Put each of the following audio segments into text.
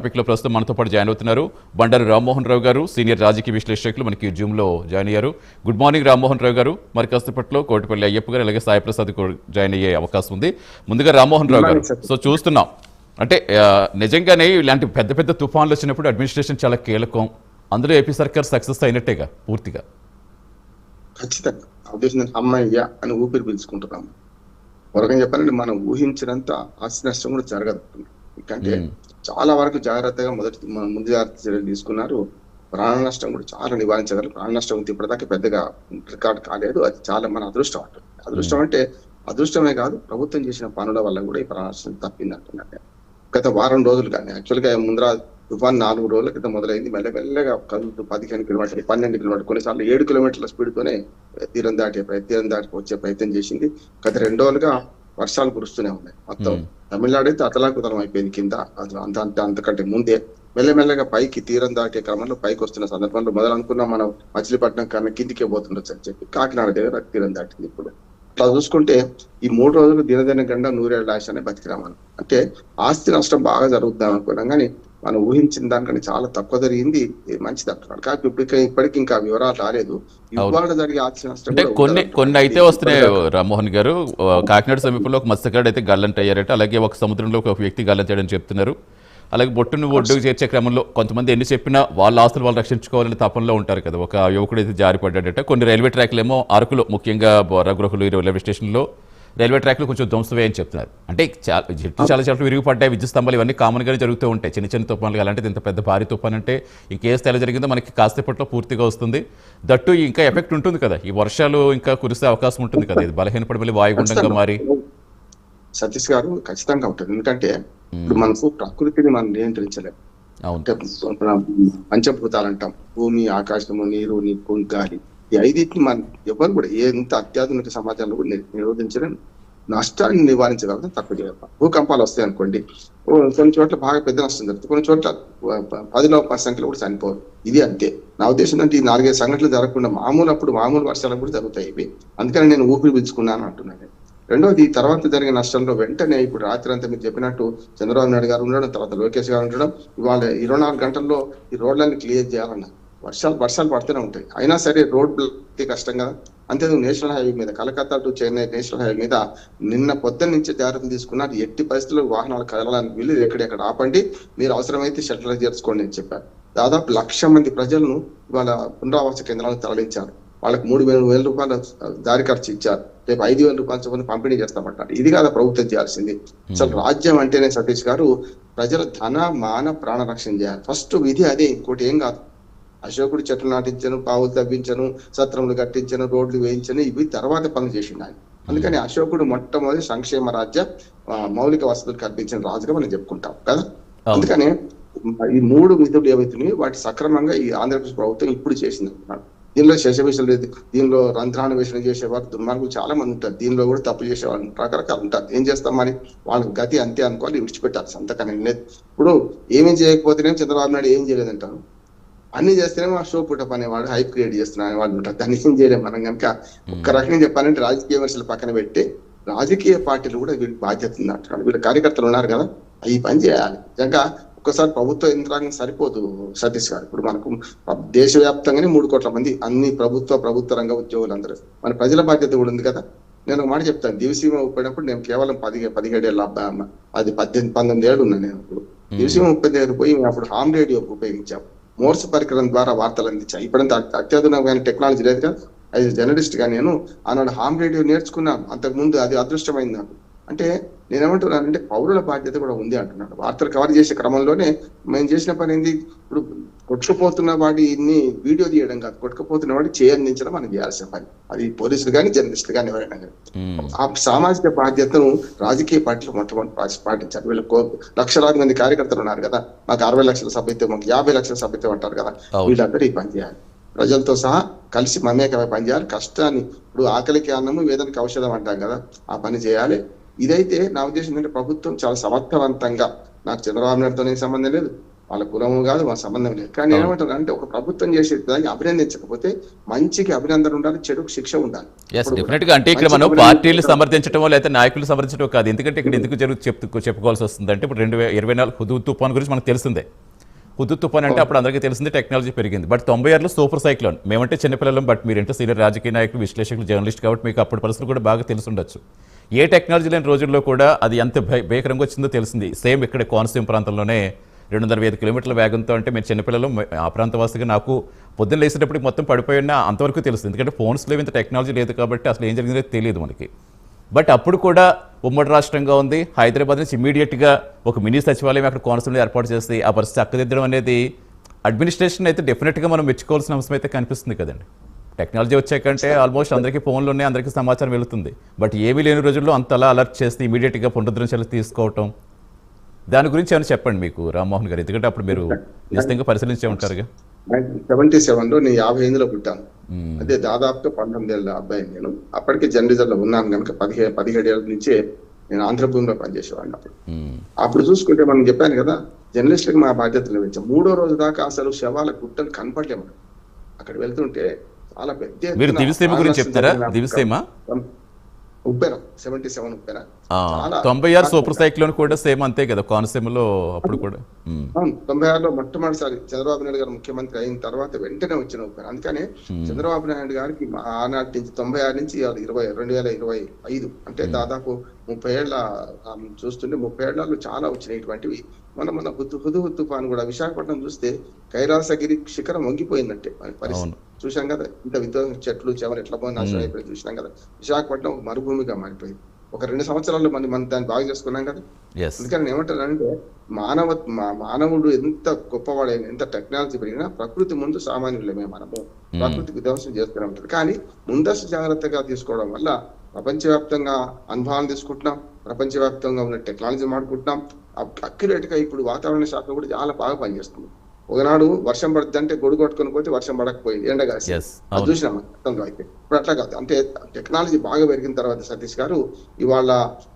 టాపిక్లో ప్రస్తుతం మనతో పాటు జాయిన్ అవుతున్నారు. బండారు రామ్మోహన్ రావు గారు సీనియర్ రాజకీయ విశ్లేషకులు మనకి జూమ్లో జాయిన్ అయ్యారు. గుడ్ మార్నింగ్ రామ్మోహన్ రావు గారు. మరి కాసేపట్లో కోటిపల్లి అయ్యప్ప గారు అలాగే సాయి ప్రసాద్ కూడా జాయిన్ అయ్యే అవకాశం ఉంది. ముందుగా రామ్మోహన్ రావు గారు సో చూస్తున్నాం. అంటే నిజంగానే ఇలాంటి పెద్ద పెద్ద తుఫాన్లు వచ్చినప్పుడు అడ్మినిస్ట్రేషన్ చాలా కీలకం. అందులో ఏపీ సర్కార్ సక్సెస్ అయినట్టేగా పూర్తిగా? ఖచ్చితంగా. అమ్మయ్య అని ఊపిరి పీల్చుకుంటున్నాము చెప్పాలంటే మనం ఊహించినంత ఆస్తి నష్టం కూడా జరగదు. ఎందుకంటే. చాలా వరకు జాగ్రత్తగా మొదటి ముందు జాగ్రత్త చర్యలు తీసుకున్నారు. ప్రాణ నష్టం కూడా చాలా నివారించగలరు. ప్రాణ నష్టం ఇప్పటిదాకా పెద్దగా రికార్డ్ కాలేదు. అది చాలా మన అదృష్టం అంటుంది అదృష్టం అంటే అదృష్టమే కాదు ప్రభుత్వం చేసిన పనుల వల్ల కూడా ఈ ప్రాణ నష్టం తప్పింది అంటున్నారు గత వారం రోజులు కానీ యాక్చువల్గా ముందర తుఫాన్ నాలుగు రోజుల క్రితం మొదలైంది. మెల్ల మెల్లగా కదులుతూ పదిహేను కిలోమీటర్లు పన్నెండు కిలోమీటర్లు కొన్నిసార్లు ఏడు కిలోమీటర్ల స్పీడ్ తోనే తీరం దాటే తీరం దాటి వచ్చే ప్రయత్నం చేసింది. గత రెండు రోజులుగా వర్షాలు కురుస్తూనే ఉన్నాయి. మొత్తం. తమిళనాడు అయితే అతలాకుతలం అయిపోయింది కింద. అది అంత అంత అంతకంటే ముందే మెల్లమెల్లగా పైకి తీరం దాటే క్రమంలో పైకి వస్తున్న సందర్భంలో మొదలు అనుకున్నాం మనం మచిలీపట్నం కన్నా కిందికే పోతుండొచ్చు అని చెప్పి కాకినాడ దగ్గర తీరం దాటింది ఇప్పుడు. అట్లా చూసుకుంటే ఈ మూడు రోజులు దినదిన గంట నూరేళ్ళ ఆశ అనే బతికిరాం మనం. అంటే ఆస్తి నష్టం బాగా జరుగుద్దాం అనుకున్నాం. కానీ మనం ఊహించిన దానికంటే చాలా తక్కువ జరిగింది. ఇది మంచిది అంటున్నాడు కానీ ఇప్పటికి ఇప్పటికి ఇంకా వివరాలు రాలేదు. ఇవాళ జరిగే కొన్ని. కొన్ని అయితే వస్తున్నాయి రామ్మోహన్ గారు. కాకినాడ సమీపంలో ఒక మత్స్యకారుడు అయితే గల్లంత అయ్యారట. అలాగే ఒక సముద్రంలో ఒక వ్యక్తి గల్లంతాడని చెప్తున్నారు. అలాగే బొట్టును ఒడ్డుకు చేర్చే క్రమంలో కొంతమంది ఎన్ని చెప్పినా వాళ్ళ ఆస్తులు వాళ్ళు రక్షించుకోవాలని తపనలో ఉంటారు కదా. ఒక యువకుడు అయితే జారిపడ్డాడట. కొన్ని రైల్వే ట్రాక్లు ఏమో అరకులో ముఖ్యంగా రఘురహులు రైల్వే స్టేషన్లో రైల్వే ట్రాక్లు కొంచెం ధ్వంసమే అని చెప్తున్నారు. అంటే చాలా చెట్లు చాలా చెట్లు విరిగిపడ్డాయి విద్యుత్ స్తంభాలు ఇవన్నీ కామన్గానే జరుగుతూ ఉంటాయి. చిన్న చిన్న తుఫాన్లు అలాంటిది ఇంత పెద్ద భారీ తుఫాన్ అంటే ఇంకే స్థాయిలో జరిగిందో మనకి కాసేపట్లో పూర్తిగా వస్తుంది. దట్టు ఇంకా ఎఫెక్ట్ ఉంటుంది కదా. ఈ వర్షాలు ఇంకా కురిసే అవకాశం ఉంటుంది కదా. ఇది బలహీనపడి మళ్ళీ వాయుగుండంగా మారి. సతీష్ గారు ఖచ్చితంగా ఉంటుంది. ఎందుకంటే ఇప్పుడు మనకు ప్రకృతిని మనం నియంత్రించలేం. అవును. అంటే మన పంచభూతాలు అంటాం. భూమి ఆకాశము నీరు నిప్పు గాలి ఈ ఐదింటిని మనం ఎవరు కూడా ఎంత అత్యాధునిక సమాజంలో కూడా నిరోధించడం నష్టాన్ని నివారించగలుగుతాం తక్కువ చేయగలుగుతాం భూకంపాలు వస్తాయి అనుకోండి. ఓ కొన్ని చోట్ల బాగా పెద్ద నష్టం జరుగుతుంది. కొన్ని చోట్ల పదిలో పది సంఖ్యలో కూడా చనిపోరు. ఇది అంతే. నా ఉద్దేశం అంటే ఈ నాలుగైదు సంఘటనలు జరగకుండా మామూలు అప్పుడు మామూలు వర్షాలు కూడా జరుగుతాయి ఇవి. అందుకని నేను ఊపిరి పిలుచుకున్నాను అంటున్నాను. రెండోది తర్వాత జరిగిన నష్టంలో వెంటనే ఇప్పుడు రాత్రి అంతా మీరు చెప్పినట్టు చంద్రబాబు నాయుడు గారు ఉండడం తర్వాత లోకేష్ గారు ఉండడం ఇవాళ ఇరవై నాలుగు గంటల్లో ఈ రోడ్లన్నీ క్లియర్ చేయాలన్నారు. వర్షాలు వర్షాలు పడుతూనే ఉంటాయి. అయినా సరే రోడ్ బ్లాక్ కష్టం కదా. అంతేందుకు నేషనల్ హైవే మీద Calcutta to Chennai national highway మీద నిన్న పొద్దున్న నుంచి జాగ్రత్తలు తీసుకున్నారు ఎట్టి పరిస్థితుల్లో వాహనాలు కదలడానికి వీళ్ళు ఎక్కడెక్కడ ఆపండి. మీరు అవసరమైతే షెల్టర్ చేసుకోండి అని చెప్పారు. దాదాపు లక్ష మంది ప్రజలను ఇవాళ పునరావాస కేంద్రాలకు తరలించారు. వాళ్ళకి మూడు వేల వేల రూపాయల దారి ఖర్చు ఇచ్చారు. రేపు ఐదు వేల రూపాయల చొప్పున పంపిణీ చేస్తామంటారు. ఇది కాదా ప్రభుత్వం చేయాల్సింది. అసలు రాజ్యం అంటేనే సతీష్ గారు ప్రజల ధన మాన ప్రాణ రక్షణ చేయాలి. ఫస్ట్ విధి అదే ఇంకోటి ఏం కాదు. అశోకుడు చెట్లు నాటించను పావులు తవ్వించను సత్రములు కట్టించను రోడ్లు వేయించను ఇవి తర్వాత పనులు చేసిండు ఆయన. అందుకని అశోకుడు మొట్టమొదటి సంక్షేమ రాజ్య మౌలిక వసతులు కల్పించిన రాజుగా మనం చెప్పుకుంటాం కదా. అందుకని ఈ మూడు విధులు ఏవైతున్నాయో వాటి సక్రమంగా ఈ ఆంధ్రప్రదేశ్ ప్రభుత్వం ఇప్పుడు చేసింది. అంటున్నాడు దీనిలో శేషవేషం లేదు దీనిలో రంధ్రాన్వేషణ చేసేవారు దుర్మార్గులు చాలా మంది ఉంటారు. దీనిలో కూడా తప్పు చేసేవాళ్ళు రకరకాలు ఉంటారు. ఏం చేస్తాం మరి? వాళ్ళ గతి అంతే అనుకోవాలి విడిచిపెట్టాలి అంతకని లేదు. ఇప్పుడు ఏమేం చేయకపోతేనే చంద్రబాబు నాయుడు ఏం చేయలేదంటారు? అన్ని చేస్తేనేమో ఆ షో పుట్టప్ అనేవాడు హైప్ క్రియేట్ చేస్తున్నా అనేవాళ్ళు ఉంటారు దాన్ని ఏం చేయలేము మనం కనుక ఒక్క రకంగా చెప్పాలంటే రాజకీయ విమర్శలు పక్కన పెట్టి రాజకీయ పార్టీలు కూడా వీళ్ళకి బాధ్యత ఉంది అంటున్నాడు వీళ్ళ కార్యకర్తలు ఉన్నారు కదా ఈ పని చేయాలి. నిజంగా ఒక్కసారి ప్రభుత్వ యంత్రాంగం సరిపోదు సతీష్ గారు. ఇప్పుడు మనకు దేశవ్యాప్తంగానే మూడు కోట్ల మంది అన్ని ప్రభుత్వ ప్రభుత్వ రంగ ఉద్యోగులందరూ. మన ప్రజల బాధ్యత కూడా ఉంది కదా. నేను ఒక మాట చెప్తాను. దివసీమ ఉపయోగినప్పుడు నేను కేవలం పది పదిహేడేళ్ళ అది పద్దెనిమిది పంతొమ్మిది ఏళ్ళు ఉన్నాను నేను అప్పుడు దివసీమ ముప్పై దగ్గర పోయి మేము అప్పుడు హామ్ రేడియో ఉపయోగించాం. మోర్స్ పరికరం ద్వారా వార్తలు అందించాయి. ఇప్పుడంత అత్యాధునికమైన టెక్నాలజీ లేదు కదా. యాజ్ జర్నలిస్ట్గా నేను ఆనాడు హామ్ రేడియో నేర్చుకున్నాను. అంతకు ముందు అది అదృష్టమైంది నాకు. అంటే నేనేమంటున్నానంటే పౌరుల బాధ్యత కూడా ఉంది అంటున్నాడు. వార్తలు కవర్ చేసే క్రమంలోనే మేము చేసిన పని ఏంది? ఇప్పుడు కొట్టుకుపోతున్న వాడిని వీడియో తీయడం కాదు కొట్టుకుపోతున్న వాడికి చేయందించడం మనం చేయాల్సిన పని. అది పోలీసులు కానీ జర్నలిస్టులు కానీ ఎవరైనా కానీ. ఆ సామాజిక బాధ్యతను రాజకీయ పార్టీలు మొట్టమొదటి పాటించాలి. వీళ్ళు లక్షలాది మంది కార్యకర్తలు ఉన్నారు కదా మాకు అరవై లక్షల సభ్యత్వం మాకు యాభై లక్షల సభ్యత్వం అంటారు కదా. వీళ్ళందరూ ఈ పని చేయాలి. ప్రజలతో సహా కలిసి మమేకమై పని చేయాలి. కష్టాన్ని ఇప్పుడు ఆకలికి అన్నము వేదనకి ఔషధం అంటాం కదా ఆ పని చేయాలి. ఇదైతే నా ఉద్దేశం ఏంటంటే ప్రభుత్వం చాలా సమర్థవంతంగా నాకు చంద్రబాబు నాయుడుతో సంబంధం లేదు వాళ్ళ కులము కాదు వాళ్ళ సంబంధం లేదు. కానీ ఏమంటారు అంటే ఒక ప్రభుత్వం చేసే దాన్ని అభినందించకపోతే మంచికి అభినందన ఉండాలి చెడుకు శిక్ష ఉండాలి. అంటే ఇక్కడ మనం పార్టీలు సమర్థించడమో లేకపోతే నాయకులు సమర్థించడం కాదు. ఎందుకంటే ఇక్కడ ఎందుకు జరుగు చెప్తూ చెప్పుకోవాల్సి వస్తుంది అంటే ఇప్పుడు రెండు వేల ఇరవై నాలుగు హుదూద్ తుఫాన్ గురించి మనకు తెలిసిందే హుదూద్ తుఫాన్ అంటే అప్పుడు అందరికీ తెలిసింది టెక్నాలజీ పెరిగింది. బట్ తొంభై ఆరులో సూపర్ సైక్లోన్. మేమంటే చిన్నపిల్లలం బట్ మీరంటే సీనియర్ రాజకీయ నాయకులు విశ్లేషకులు జర్నలిస్ట్ కాబట్టి మీకు అప్పుడు పరిస్థితులు కూడా బాగా తెలిసి ఉండొచ్చు ఏ టెక్నాలజీ లేని రోజుల్లో కూడా అది ఎంత భయ- భయంకరంగా వచ్చిందో తెలిసింది. సేమ్ ఇక్కడ కోనసీమ ప్రాంతంలోనే రెండు వందల ఐదు కిలోమీటర్ల వేగంతో అంటే మేము చిన్నపిల్లలు ఆ ప్రాంతవాసిగా నాకు పొద్దున్న లేసేటప్పటికి మొత్తం పడిపోయి ఉన్నా అంతవరకు తెలుస్తుంది. ఎందుకంటే ఫోన్స్ లేవు ఇంత టెక్నాలజీ లేదు కాబట్టి అసలు ఏం జరిగిందో తెలియదు మనకి. బట్ అప్పుడు కూడా ఉమ్మడి రాష్ట్రంగా ఉంది. హైదరాబాద్ నుంచి ఇమీడియట్గా ఒక మినీ సచివాలయం అక్కడ కోనసీమలో ఏర్పాటు చేసి ఆ పరిస్థితి చక్కదిద్దడం అనేది అడ్మినిస్ట్రేషన్ అయితే డెఫినెట్గా మనం మెచ్చుకోవాల్సిన అంశం అయితే కనిపిస్తుంది కదండి. టెక్నాలజీ వచ్చాకంటే ఆల్మోస్ట్ అందరికీ ఫోన్లు ఉన్నాయి అందరికీ సమాచారం వెళుతుంది. బట్ ఏమీ లేని రోజుల్లో అంతలా అలర్ట్ చేస్తే ఇమీడియట్గా పునరుద్ధరణ చర్యలు తీసుకోవటం దాని గురించి ఏమైనా చెప్పండి మీకు రామ్మోహన్ గారు. ఎందుకంటే అప్పుడు మీరు నిశ్చితంగా పరిశీలించే ఉంటారుగా. సెవెంటీ సెవెన్లో నేను యాభై ఎనిమిదిలో పుట్టాను. అదే దాదాపుగా పంతొమ్మిది ఏళ్ళ అబ్బాయి నేను. అప్పటికే జర్నలిజంలో ఉన్నాను కనుక పదిహే పదిహేడు ఏళ్ళ నుంచే నేను ఆంధ్రభూమిలో పనిచేసేవాడిని అప్పుడు. అప్పుడు చూసుకుంటే మనం చెప్పాను కదా జర్నలిస్టులకు మా బాధ్యతలు పెంచాం మూడో రోజు దాకా అసలు శవాల గుట్టలు కనపడలేము అక్కడ. వెళ్తుంటే చాలా పెద్ద మీరు దివిసీమ గురించి చెప్తారా? దివిసీమ సెవెంటీ సెవెన్ తొంభై ఆరు సూపర్ సైక్లోన్ కూడా సేమ్ అంతే కదా కోనసీమలో అప్పుడు కూడా. తొంభై ఆరులో మొట్టమొదటిసారి చంద్రబాబు నాయుడు గారు ముఖ్యమంత్రి అయిన తర్వాత వెంటనే వచ్చిన ఉప్పెన అందుకనే చంద్రబాబు నాయుడు గారికి ఆనాటి నుంచి తొంభై ఆరు నుంచి ఇరవై రెండు వేల ఇరవై ఐదు అంటే దాదాపు ముప్పై ఏళ్ళ చూస్తుంటే ముప్పై ఏళ్ళలో చాలా వచ్చినాయి ఇటువంటివి. మన మన హుద్దు హుదు తుఫాన్ కూడా విశాఖపట్నం చూస్తే కైలాసగిరి శిఖరం వంగిపోయిందంటే. మన పరిస్థితి చూశాం కదా ఇంత విధ్వంసం చెట్లు చెమలు ఎట్లా పోయి నాశనం అయిపోయి చూసినాం కదా. విశాఖపట్నం ఒక మరుభూమిగా మారిపోయింది. ఒక రెండు సంవత్సరాల్లో మనం మనం దాన్ని బాగు చేసుకున్నాం కదా. అందుకని నేను ఏమంటానంటే మానవ మానవుడు ఎంత గొప్పవాడైన ఎంత టెక్నాలజీ పెరిగినా ప్రకృతి ముందు సామాన్యులమే మనము. ప్రకృతి విధ్వంసం చేస్తూనే ఉంటుంది కానీ ముందస్తు జాగ్రత్తగా తీసుకోవడం వల్ల ప్రపంచవ్యాప్తంగా అనుభవాలు తీసుకుంటున్నాం ప్రపంచవ్యాప్తంగా ఉన్న టెక్నాలజీ వాడుకుంటున్నాం అక్యురేట్గా ఇప్పుడు వాతావరణ శాఖ కూడా చాలా బాగా పనిచేస్తుంది. ఒకనాడు వర్షం పడుతుంది అంటే గొడుగు కొట్టుకొని పోతే వర్షం పడకపోయింది ఎండ కాసి అది చూసినాం గతంలో అయితే. ఇప్పుడు అట్లా కాదు. అంటే టెక్నాలజీ బాగా పెరిగిన తర్వాత సతీష్ గారు ఇవాళ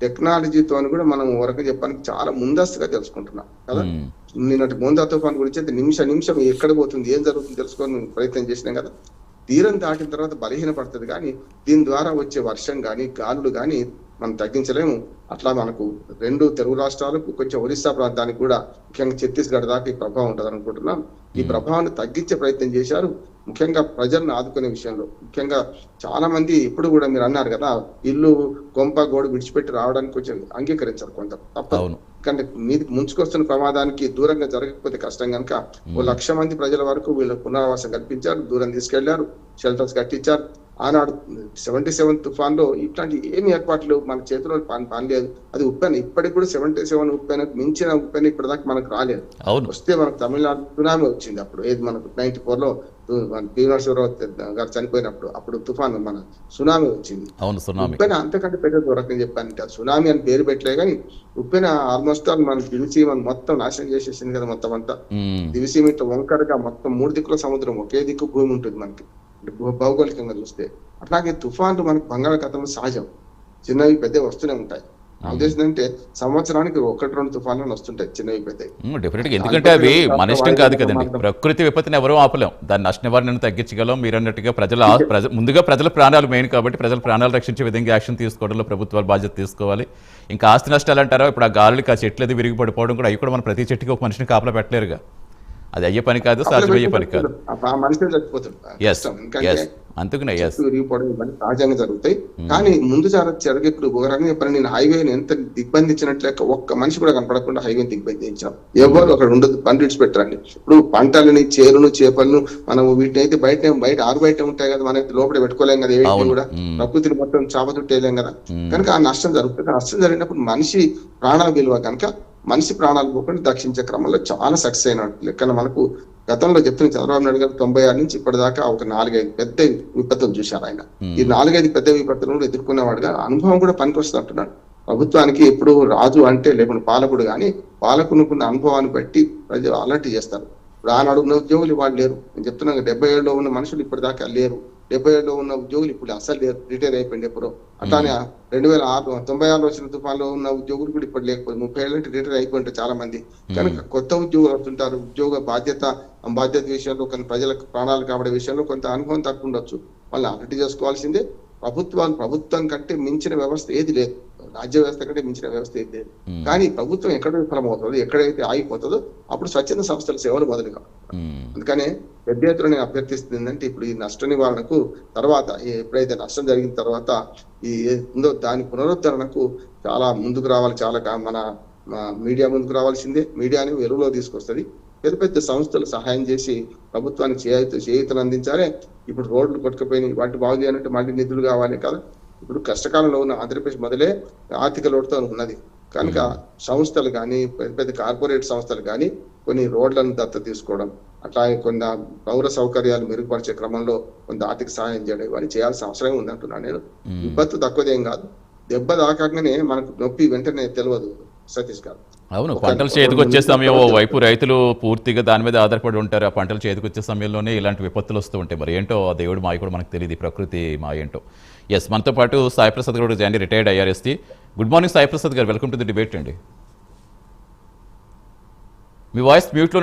టెక్నాలజీతో కూడా మనం వరకు చెప్పడానికి చాలా ముందస్తుగా తెలుసుకుంటున్నాం కదా? మ్మ్. నిన్నటి మోందా తుఫాన్ గురించి అయితే నిమిష నిమిషం ఎక్కడ పోతుంది ఏం జరుగుతుంది తెలుసుకొని ప్రయత్నం చేసినాం కదా? తీరం దాటిన తర్వాత బలహీన పడుతుంది కానీ దీని ద్వారా వచ్చే వర్షం కానీ గాలులు కానీ మనం తగ్గించలేము. అట్లా మనకు రెండు తెలుగు రాష్ట్రాలకు కొంచెం ఒరిస్సా ప్రాంతానికి కూడా ముఖ్యంగా ఛత్తీస్గఢ్ దాకా ఈ ప్రభావం ఉంటుంది అనుకుంటున్నాం. ఈ ప్రభావాన్ని తగ్గించే ప్రయత్నం చేశారు. ముఖ్యంగా ప్రజలను ఆదుకునే విషయంలో ముఖ్యంగా చాలా మంది ఇప్పుడు కూడా మీరు అన్నారు కదా ఇల్లు కొంప గోడు విడిచిపెట్టి రావడానికి కొంచెం అంగీకరించారు కొంత తప్పదు. కానీ మీది ముంచుకొస్తున్న ప్రమాదానికి దూరంగా జరగకపోతే కష్టం కనుక ఓ లక్ష మంది ప్రజల వరకు వీళ్ళ పునరావాసం కల్పించారు దూరం తీసుకెళ్ళారు షెల్టర్స్ కట్టించారు. ఆనాడు సెవెంటీ సెవెన్ తుఫాన్లో ఇట్లాంటి ఏమి ఏర్పాట్లు మన చేతిలో పని పని లేదు అది ఉప్పెన ఇప్పటికి కూడా సెవెంటీ సెవెన్ ఉప్పెన మించిన ఉప్పెన ఇప్పటిదాకా మనకు రాలేదు. వస్తే మనకు తమిళనాడు సునామీ వచ్చింది అప్పుడు. ఏది మనకు నైన్టీ ఫోర్లో నరసింహరావు గారు చనిపోయినప్పుడు అప్పుడు తుఫాన్ మన సునామీ వచ్చింది. అవును సునామీ. ఉప్పెన అంతకంటే పెద్ద దూరకం చెప్పానంటే సునామీ అని పేరు పెట్టలే కానీ ఉప్పెన ఆల్మోస్ట్ ఆల్ మన దివిసి మనం మొత్తం నాశనం చేసేసింది కదా మొత్తం అంతా. దివిసి ఇట్లా వంకరగా మొత్తం మూడు దిక్కుల సముద్రం ఒకే దిక్కు భూమి ఉంటుంది మనకి. భౌగోళికంగా చూస్తే అట్లాగే తుఫాన్లు మనకు బంగాళాఖాతంలో సహజం. చిన్నవి పెద్దవి వస్తూనే ఉంటాయి. ఉద్దేశం అంటే సంవత్సరానికి ఒకటి రెండు తుఫాన్లు వస్తుంటాయి చిన్నవి పెద్దవి. డెఫినెట్గా ఎందుకంటే అవి మన ఇష్టం కాదు కదండి. ప్రకృతి విపత్తిని ఎవరూ ఆపలేం. దాని నష్ట నివారణను తగ్గించగలం. మీరు అన్నట్టుగా ప్రజల ముందుగా ప్రజల ప్రాణాలు మెయిన్ కాబట్టి ప్రజల ప్రాణాలు రక్షించే విధంగా యాక్షన్ తీసుకోవడంలో ప్రభుత్వాలు బాధ్యత తీసుకోవాలి. ఇంకా ఆస్తి నష్టాలు అంటారా? ఇప్పుడు ఆ గాలికి ఆ చెట్లు అది విరిగి పడిపోవడం కూడా అవి కూడా మన ప్రతి చెట్టుకి ఒక మనిషిని కాపలా పెట్టలేరుగా. అది అయ్యే పని కాదు సాధ్యమయ్యే పని కాదు. మనిషి చచ్చిపోతాడు. అందుకనే సహజంగా జరుగుతాయి. కానీ ముందు జరిగే ఇప్పుడు రకంగా చెప్పాను నేను హైవేని ఎంత దిగ్బంధించినట్లే ఒక్క మనిషి కూడా కనపడకుండా హైవే దిగ్బంధించాం ఎవరు అక్కడ ఉండదు బండి విడిచిపెట్టరండి. ఇప్పుడు పంటలని చేరును చేపలను మనం వీటిని అయితే బయట బయట ఆరు బయట ఉంటాయి కదా మనకి లోపల పెట్టుకోలేం కదా ఏవి అవును. కూడా మ్మ్. ప్రకృతిని మొత్తం చాపదుట్టేయలేం కదా. మ్మ్. కనుక ఆ నష్టం జరుగుతుంది. నష్టం జరిగినప్పుడు మనిషి ప్రాణాల విలువ కనుక? మనిషి ప్రాణాలు పోకుండా దక్షించే క్రమంలో చాలా సక్సెస్ అయినట్టు లెక్కన మనకు గతంలో చెప్తున్న చంద్రబాబు నాయుడు గారు తొంభై ఆరు నుంచి ఇప్పటిదాకా ఒక నాలుగైదు పెద్ద విపత్తులు చూశారు ఆయన. ఈ నాలుగైదు పెద్ద విపత్తులను కూడా ఎదుర్కొనేవాడుగా అనుభవం కూడా పనికొస్తుంది అంటున్నాడు ప్రభుత్వానికి ఎప్పుడు రాజు అంటే లేకుండా పాలకుడు కానీ పాలకునుకున్న అనుభవాన్ని బట్టి ప్రజలు అలర్ట్ చేస్తారు. ఇప్పుడు ఆనాడు ఉన్న ఉద్యోగులు వాళ్ళు లేరు. నేను చెప్తున్నాను డెబ్బై ఏళ్ళలో ఉన్న మనుషులు ఇప్పటిదాకా లేరు. డెబ్బై ఏడులో ఉన్న ఉద్యోగులు ఇప్పుడు అసలు రిటైర్ అయిపోయింది ఎప్పుడో అట్లానే రెండు వేల ఆరు తొంభై ఆరులో వచ్చిన తుఫాన్లో ఉన్న ఉద్యోగులు కూడా ఇప్పుడు లేకపోతే ముప్పై ఏళ్ళ నుంచి రిటైర్ అయిపోయింటారు చాలా మంది కనుక కొత్త ఉద్యోగులు వస్తుంటారు. ఉద్యోగ బాధ్యత బాధ్యత విషయంలో కొన్ని ప్రజలకు ప్రాణాలు కాపాడే విషయంలో కొంత అనుభవం తక్కువ ఉండొచ్చు. వాళ్ళు అలర్ట్ చేసుకోవాల్సిందే. ప్రభుత్వాలు ప్రభుత్వం కంటే మించిన వ్యవస్థ ఏది లేదు. రాజ్య వ్యవస్థ కంటే మించిన వ్యవస్థ ఏది లేదు. కానీ ప్రభుత్వం ఎక్కడ విఫలమవుతుందో ఎక్కడైతే ఆగిపోతుందో అప్పుడు స్వచ్ఛంద సంస్థల సేవలు మొదలు కావాలి అందుకనే పెద్ద ఎత్తున నేను అభ్యర్థిస్తుంది ఏంటంటే ఇప్పుడు ఈ నష్ట నివారణకు తర్వాత ఎప్పుడైతే నష్టం జరిగిన తర్వాత ఈ ఉందో దాని పునరుద్ధరణకు చాలా ముందుకు రావాలి చాలా మన మీడియా ముందుకు రావాల్సిందే. మీడియాని వెలుగులో తీసుకొస్తుంది. పెద్ద పెద్ద సంస్థలు సహాయం చేసి ప్రభుత్వానికి చేయూత చేయూతను అందించాలి. ఇప్పుడు రోడ్లు కొట్టుకుపోయినాయి. వాటి బాగు చేయాలంటే మళ్ళీ నిధులు కావాలి కదా. ఇప్పుడు కష్టకాలంలో ఉన్న ఆంధ్రప్రదేశ్ మొదలే ఆర్థిక లోటుతో ఉన్నది. కనుక సంస్థలు కానీ పెద్ద పెద్ద కార్పొరేట్ సంస్థలు కానీ కొన్ని రోడ్లను దత్త తీసుకోవడం అట్లాగే కొన్ని పౌర సౌకర్యాలు మెరుగుపరిచే క్రమంలో కొంత ఆర్థిక సహాయం చేయడం. ఇవన్నీ చేయాల్సిన అవసరం ఉంది అంటున్నాను నేను. విపత్తు తక్కువదేం కాదు. దెబ్బ దాకాగానే మనకు నొప్పి వెంటనే తెలియదు సతీష్ గారు. అవును పంటలు చేతికి వచ్చే సమయం వైపు రైతులు పూర్తిగా దాని మీద ఆధారపడి ఉంటారు. ఆ పంటలు చేతికి వచ్చే సమయంలోనే ఇలాంటి విపత్తులు వస్తూ ఉంటాయి. మరి ఏంటో ఆ దేవుడు మాయ కూడా మనకు తెలియదు. ప్రకృతి మా ఏంటో. ఎస్ మనతో పాటు Sai Prasad garu join retired IRST good morning Sai Prasad garu. Welcome to the debate అండి. మీ వాయిస్ మ్యూట్లో